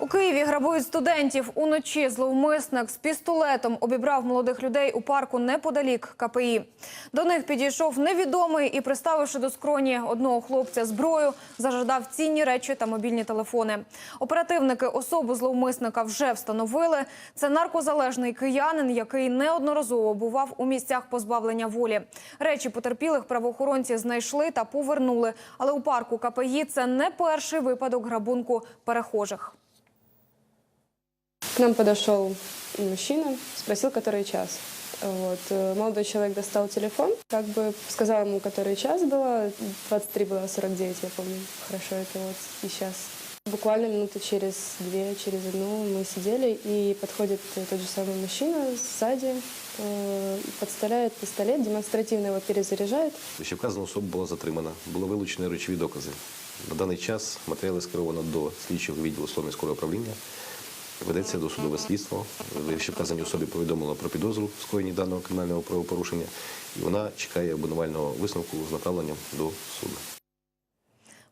У Києві грабують студентів. Уночі зловмисник з пістолетом обібрав молодих людей у парку неподалік КПІ. До них підійшов невідомий і, приставивши до скроні одного хлопця зброю, зажадав цінні речі та мобільні телефони. Оперативники особу зловмисника вже встановили. Це наркозалежний киянин, який неодноразово бував у місцях позбавлення волі. Речі потерпілих правоохоронці знайшли та повернули. Але у парку КПІ це не перший випадок грабунку перехожих. К нам подошел мужчина, спросил, который час. Вот. э, Молодой человек достал телефон, как бы сказал ему, который час было, 23 было 49, я помню хорошо это вот и сейчас. Буквально минуты через две, через одну мы сидели, и подходит э, тот же самый мужчина сзади, э, подставляет пистолет, демонстративно его перезаряжает. Ще вказана особа була затримана. Було вилучені речові докази. На даний час матеріали скеровано до слідчого відділу Словне скорого управління. Ведеться досудове слідство. Ще вказаній особі повідомило про підозру в скоєнні даного кримінального правопорушення. І вона чекає обвинувального висновку з направленням до суду.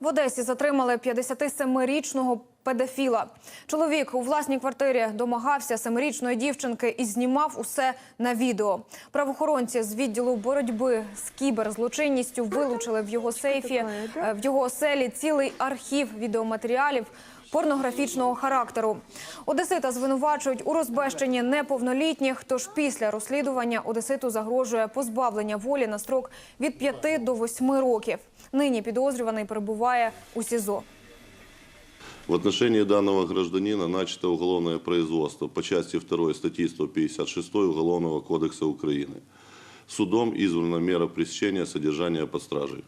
В Одесі затримали 57-річного педофіла. Чоловік у власній квартирі домагався семирічної дівчинки і знімав усе на відео. Правоохоронці з відділу боротьби з кіберзлочинністю вилучили в його сейфі в його оселі цілий архів відеоматеріалів. Порнографічного характеру Одесита звинувачують у розбещенні неповнолітніх. Тож після розслідування Одеситу загрожує позбавлення волі на строк від 5 до 8 років. Нині підозрюваний перебуває у СІЗО. В отношении данного гражданина начато уголовное производство по части 2 статьи 156 Уголовного кодекса Украины. Судом избрана мера пресечения содержания под стражей.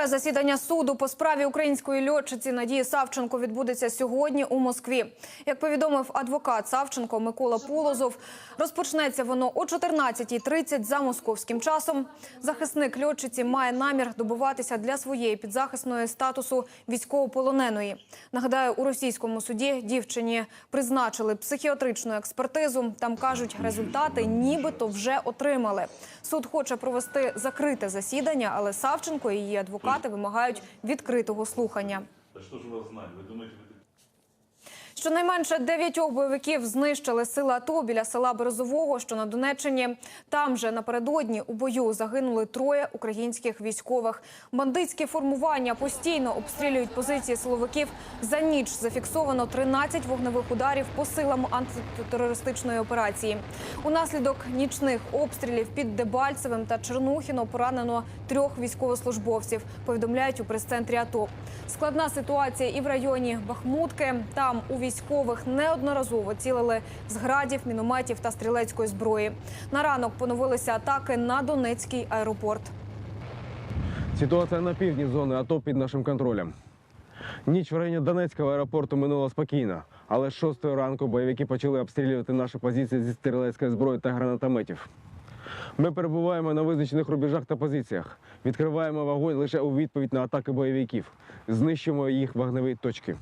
Чергове засідання суду по справі української льотчиці Надії Савченко відбудеться сьогодні у Москві. Як повідомив адвокат Савченко Микола Полозов, розпочнеться воно о 14.30 за московським часом. Захисник льотчиці має намір добуватися для своєї підзахисної статусу військовополоненої. Нагадаю, у російському суді дівчині призначили психіатричну експертизу. Там кажуть, результати нібито вже отримали. Суд хоче провести закрите засідання, але Савченко і її адвокати вимагають відкритого слухання. Да що ж вас знає? Ви думаєте, Щонайменше дев'ятьох бойовиків знищили сили АТО біля села Березового, що на Донеччині. Там же напередодні у бою загинули троє українських військових. Бандитські формування постійно обстрілюють позиції силовиків. За ніч зафіксовано 13 вогневих ударів по силам антитерористичної операції. Унаслідок нічних обстрілів під Дебальцевим та Чернухіно поранено трьох військовослужбовців. Повідомляють у прес-центрі АТО. Складна ситуація і в районі Бахмутки. Там у військових неодноразово цілили з градів, мінометів та стрілецької зброї. На ранок поновилися атаки на Донецький аеропорт. Ситуація на півдні зони АТО під нашим контролем. Ніч в районі Донецького аеропорту минула спокійно, але з 6 ранку бойовики почали обстрілювати наші позиції зі стрілецької зброї та гранатометів. Ми перебуваємо на визначених рубежах та позиціях. Відкриваємо вогонь лише у відповідь на атаки бойовиків. Знищимо їх вогневі точки.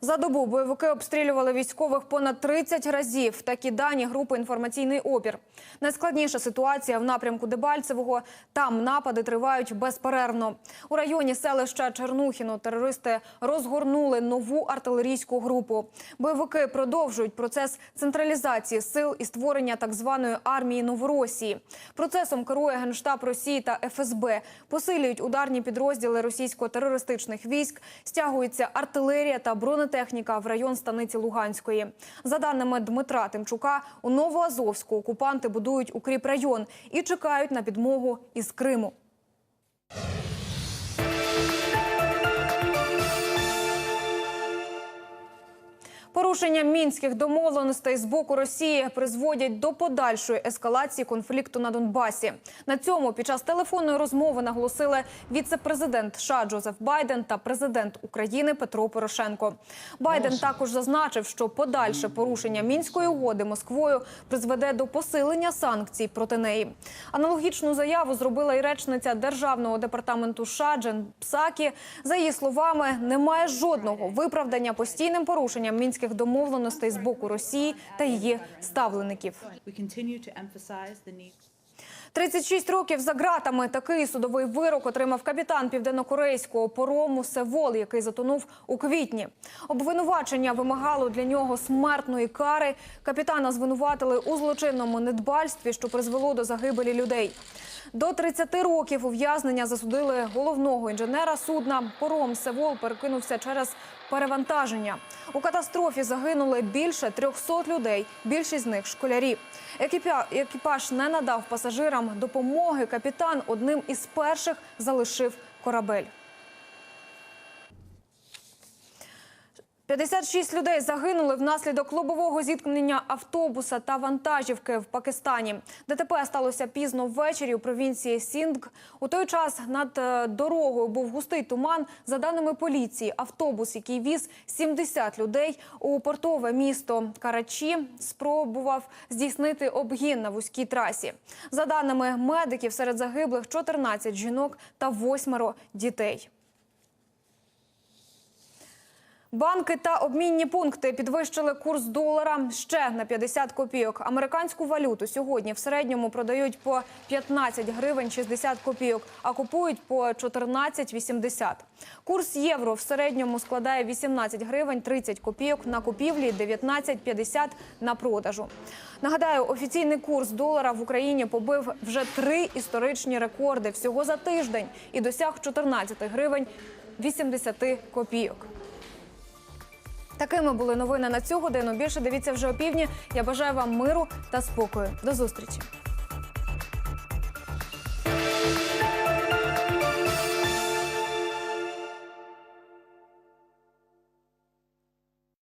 За добу бойовики обстрілювали військових понад 30 разів. Такі дані групи інформаційний опір. Найскладніша ситуація в напрямку Дебальцевого. Там напади тривають безперервно. У районі селища Чернухіно терористи розгорнули нову артилерійську групу. Бойовики продовжують процес централізації сил і створення так званої армії Новоросії. Процесом керує генштаб Росії та ФСБ. Посилюють ударні підрозділи російсько-терористичних військ, стягується артилерія та бронетехніка в район станиці Луганської. За даними Дмитра Тимчука, у Новоазовську окупанти будують укріпрайон і чекають на підмогу із Криму. Порушення мінських домовленостей з боку Росії призводять до подальшої ескалації конфлікту на Донбасі. На цьому під час телефонної розмови наголосили віце-президент США Джозеф Байден та президент України Петро Порошенко. Байден також зазначив, що подальше порушення мінської угоди Москвою призведе до посилення санкцій проти неї. Аналогічну заяву зробила і речниця державного департаменту США Джен Псакі. За її словами, немає жодного виправдання постійним порушенням мінських домовленостей з боку Росії та її ставлеників. We continue to emphasize the need 36 років за ґратами. Такий судовий вирок отримав капітан південнокорейського порому Севол, який затонув у квітні. Обвинувачення вимагало для нього смертної кари. Капітана звинуватили у злочинному недбальстві, що призвело до загибелі людей. До 30 років ув'язнення засудили головного інженера судна. Пором Севол перекинувся через перевантаження. У катастрофі загинули більше 300 людей. Більшість з них школярі. Екіпаж не надав пасажирам допомоги. Капітан одним із перших залишив корабель. 56 людей загинули внаслідок лобового зіткнення автобуса та вантажівки в Пакистані. ДТП сталося пізно ввечері у провінції Сіндг. У той час над е, дорогою був густий туман. За даними поліції, автобус, який віз 70 людей у портове місто Карачі, спробував здійснити обгін на вузькій трасі. За даними медиків, серед загиблих 14 жінок та восьмеро дітей. Банки та обмінні пункти підвищили курс долара ще на 50 копійок. Американську валюту сьогодні в середньому продають по 15 гривень 60 копійок, а купують по 14,80. Курс євро в середньому складає 18 гривень 30 копійок на купівлі, 19,50 на продажу. Нагадаю, офіційний курс долара в Україні побив вже три історичні рекорди всього за тиждень і досяг 14 гривень 80 копійок. Такими були новини на цю годину. Більше дивіться вже о півдні. Я бажаю вам миру та спокою. До зустрічі.